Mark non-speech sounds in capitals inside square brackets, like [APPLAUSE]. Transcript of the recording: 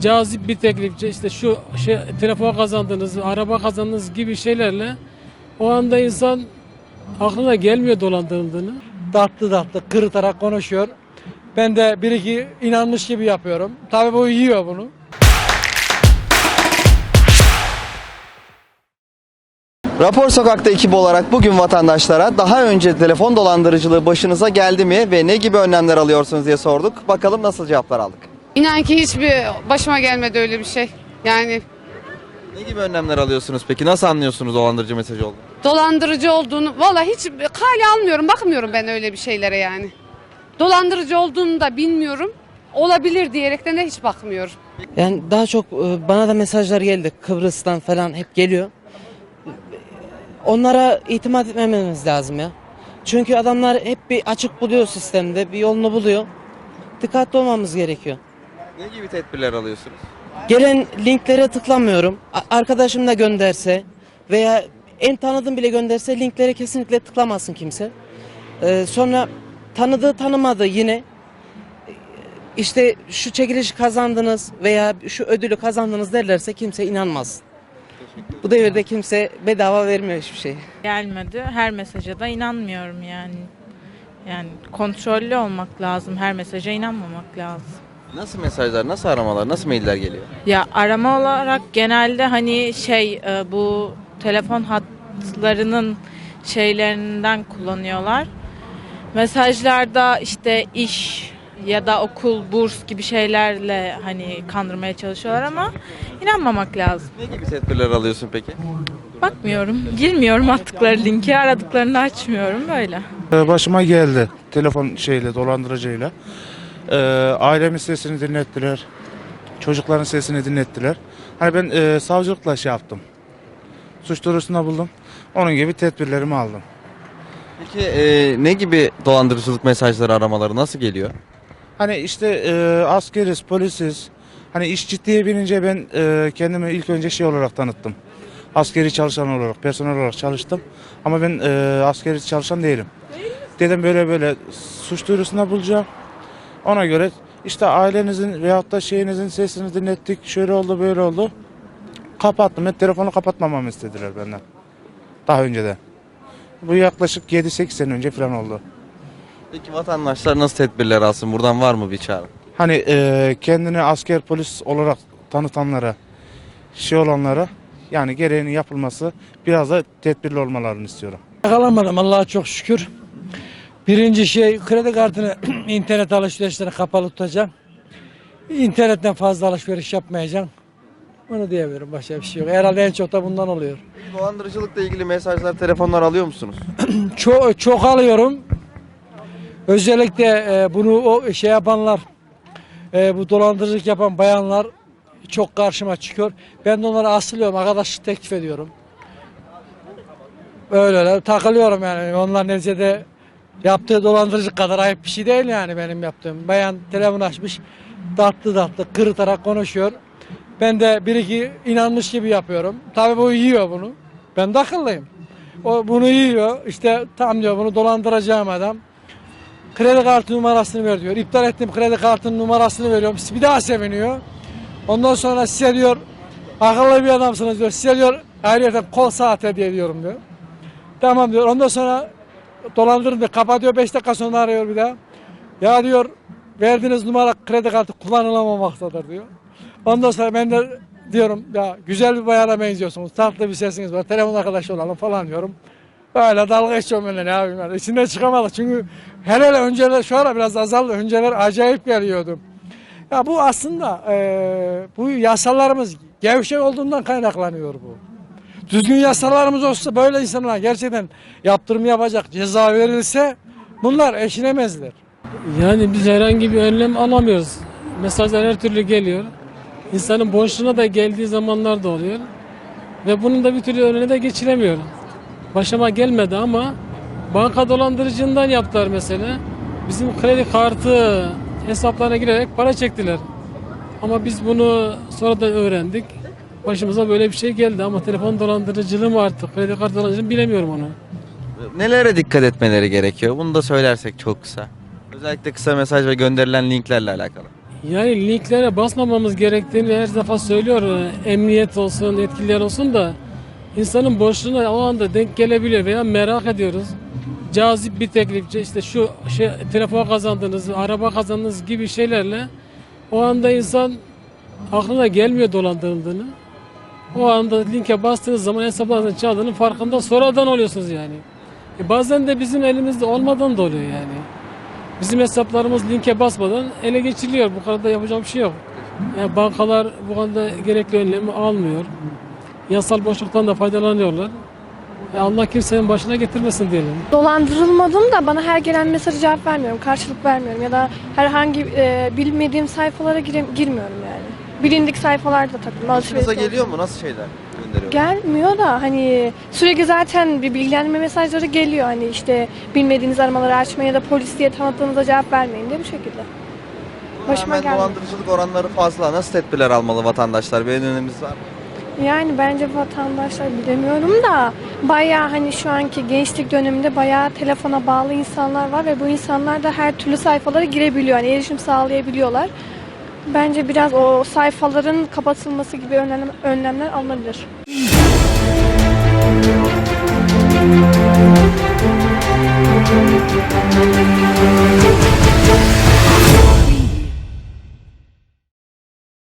cazip bir teklifçe işte şu şey telefon kazandınız, araba kazandınız gibi şeylerle o anda insan aklına gelmiyor dolandırıldığını. tatlı tatlı kırıtarak konuşuyor. Ben de bir iki inanmış gibi yapıyorum. Tabii bu yiyor bunu. Rapor Sokak'ta ekibi olarak bugün vatandaşlara daha önce telefon dolandırıcılığı başınıza geldi mi ve ne gibi önlemler alıyorsunuz diye sorduk. Bakalım nasıl cevaplar aldık. İnan ki hiçbir başıma gelmedi öyle bir şey. Yani Ne gibi önlemler alıyorsunuz peki? Nasıl anlıyorsunuz dolandırıcı mesajı olduğunu? dolandırıcı olduğunu valla hiç kale almıyorum. Bakmıyorum ben öyle bir şeylere yani. Dolandırıcı olduğunu da bilmiyorum. Olabilir diyerekten de hiç bakmıyorum. Yani daha çok e, bana da mesajlar geldi Kıbrıs'tan falan hep geliyor. Onlara itimat etmememiz lazım ya. Çünkü adamlar hep bir açık buluyor sistemde, bir yolunu buluyor. Dikkatli olmamız gerekiyor. Ne gibi tedbirler alıyorsunuz? Gelen linklere tıklamıyorum. A- Arkadaşım da gönderse veya en tanıdığım bile gönderse linklere kesinlikle tıklamasın kimse. Ee, sonra tanıdığı tanımadığı yine işte şu çekilişi kazandınız veya şu ödülü kazandınız derlerse kimse inanmaz. Bu devirde kimse bedava vermiyor hiçbir şey. gelmedi. Her mesaja da inanmıyorum yani. Yani kontrollü olmak lazım. Her mesaja inanmamak lazım. Nasıl mesajlar, nasıl aramalar, nasıl mailler geliyor? Ya arama olarak genelde hani şey e, bu telefon hatlarının şeylerinden kullanıyorlar. Mesajlarda işte iş ya da okul, burs gibi şeylerle hani kandırmaya çalışıyorlar ama inanmamak lazım. Ne gibi tedbirler alıyorsun peki? Bakmıyorum, girmiyorum attıkları linki, aradıklarını açmıyorum böyle. Ee, Başıma geldi telefon şeyle dolandırıcıyla. Ee, ailemin sesini dinlettiler. Çocukların sesini dinlettiler. Hani ben e, savcılıkla şey yaptım. Suç duyurusunda buldum. Onun gibi tedbirlerimi aldım. Peki e, ne gibi dolandırıcılık mesajları, aramaları nasıl geliyor? Hani işte e, askeriz, polisiz. Hani iş ciddiye binince ben e, kendimi ilk önce şey olarak tanıttım. Askeri çalışan olarak, personel olarak çalıştım. Ama ben e, askeri çalışan değilim. Dedim böyle böyle suç duyurusunda bulacağım. Ona göre işte ailenizin veyahut da şeyinizin sesini dinlettik. Şöyle oldu böyle oldu. Kapattım. Ben telefonu kapatmamamı istediler benden. Daha önceden. Bu yaklaşık 7-8 sene önce falan oldu. Peki vatandaşlar nasıl tedbirler alsın? Buradan var mı bir çağrı? Hani e, kendini asker polis olarak tanıtanlara, şey olanlara yani gereğinin yapılması biraz da tedbirli olmalarını istiyorum. Yakalanmadım Allah'a çok şükür. Birinci şey kredi kartını [CLEARS THROAT] internet alışverişleri kapalı tutacağım. İnternetten fazla alışveriş yapmayacağım. Onu diyebilirim başka bir şey yok. Herhalde en çok da bundan oluyor. Peki dolandırıcılıkla ilgili mesajlar, telefonlar alıyor musunuz? [CLEARS THROAT] Çok, çok alıyorum. Özellikle e, bunu o şey yapanlar, e, bu dolandırıcılık yapan bayanlar çok karşıma çıkıyor. Ben de onlara asılıyorum, arkadaşlık teklif ediyorum. Öyle öyle takılıyorum yani. Onlar neticede yaptığı dolandırıcılık kadar ayıp bir şey değil yani benim yaptığım. Bayan telefon açmış, tatlı tatlı kırıtarak konuşuyor. Ben de bir iki inanmış gibi yapıyorum. Tabii bu yiyor bunu. Ben de akıllıyım. O bunu yiyor. İşte tam diyor bunu dolandıracağım adam. Kredi kartı numarasını ver diyor. İptal ettim kredi kartının numarasını veriyorum. Bir daha seviniyor. Ondan sonra size diyor akıllı bir adamsınız diyor. Size diyor ayrıca kol saat hediye ediyorum diyor. Tamam diyor. Ondan sonra dolandırın diyor. Kapatıyor 5 dakika sonra arıyor bir daha. Ya diyor verdiğiniz numara kredi kartı kullanılamamaktadır diyor. Ondan sonra ben de diyorum ya güzel bir bayana benziyorsunuz. Tatlı bir sesiniz var. Telefon arkadaşı olalım falan diyorum. Böyle dalga geçiyorum benimle ne yapayım yani. İçinden çıkamadık çünkü hele hele önceler şu ara biraz azaldı. Önceler acayip geliyordu. Ya bu aslında eee, bu yasalarımız gevşek olduğundan kaynaklanıyor bu. Düzgün yasalarımız olsa böyle insanlar gerçekten yaptırım yapacak ceza verilse bunlar eşinemezler. Yani biz herhangi bir önlem alamıyoruz. Mesajlar her türlü geliyor. İnsanın boşluğuna da geldiği zamanlar da oluyor. Ve bunun da bir türlü önüne de geçilemiyor. Başıma gelmedi ama banka dolandırıcından yaptılar mesela. Bizim kredi kartı hesaplarına girerek para çektiler. Ama biz bunu sonradan öğrendik. Başımıza böyle bir şey geldi ama telefon dolandırıcılığı mı artık, kredi kartı dolandırıcılığı bilemiyorum onu. Nelere dikkat etmeleri gerekiyor? Bunu da söylersek çok kısa. Özellikle kısa mesaj ve gönderilen linklerle alakalı. Yani linklere basmamamız gerektiğini her defa söylüyor. Emniyet olsun, yetkililer olsun da insanın boşluğuna o anda denk gelebiliyor veya merak ediyoruz. Cazip bir teklif, işte şu şey, telefon kazandınız, araba kazandınız gibi şeylerle o anda insan aklına gelmiyor dolandırıldığını. O anda linke bastığınız zaman hesaplarınızın çaldığının farkında sonradan oluyorsunuz yani. E bazen de bizim elimizde olmadan da oluyor yani. Bizim hesaplarımız linke basmadan ele geçiriliyor. Bu konuda yapacak bir şey yok. Yani bankalar bu konuda gerekli önlemi almıyor. Yasal boşluktan da faydalanıyorlar. E Allah kimsenin başına getirmesin diyelim. Dolandırılmadım da bana her gelen mesajı cevap vermiyorum, karşılık vermiyorum ya da herhangi e, bilmediğim sayfalara gire- girmiyorum yani. Bilindik sayfalarda alışveriş. Başınıza olsun. geliyor mu? Nasıl şeyler gönderiyor? Gelmiyor da hani sürekli zaten bir bilgilendirme mesajları geliyor hani işte bilmediğiniz aramaları açmayın ya da polis diye tanıttığınızda cevap vermeyin diye bu şekilde. Başıma Rağmen geldi. dolandırıcılık oranları fazla. Nasıl tedbirler almalı vatandaşlar? Bir öneriniz var mı? Yani bence vatandaşlar bilemiyorum da bayağı hani şu anki gençlik döneminde bayağı telefona bağlı insanlar var ve bu insanlar da her türlü sayfalara girebiliyor. Yani erişim sağlayabiliyorlar. Bence biraz o sayfaların kapatılması gibi önlem, önlemler alınabilir.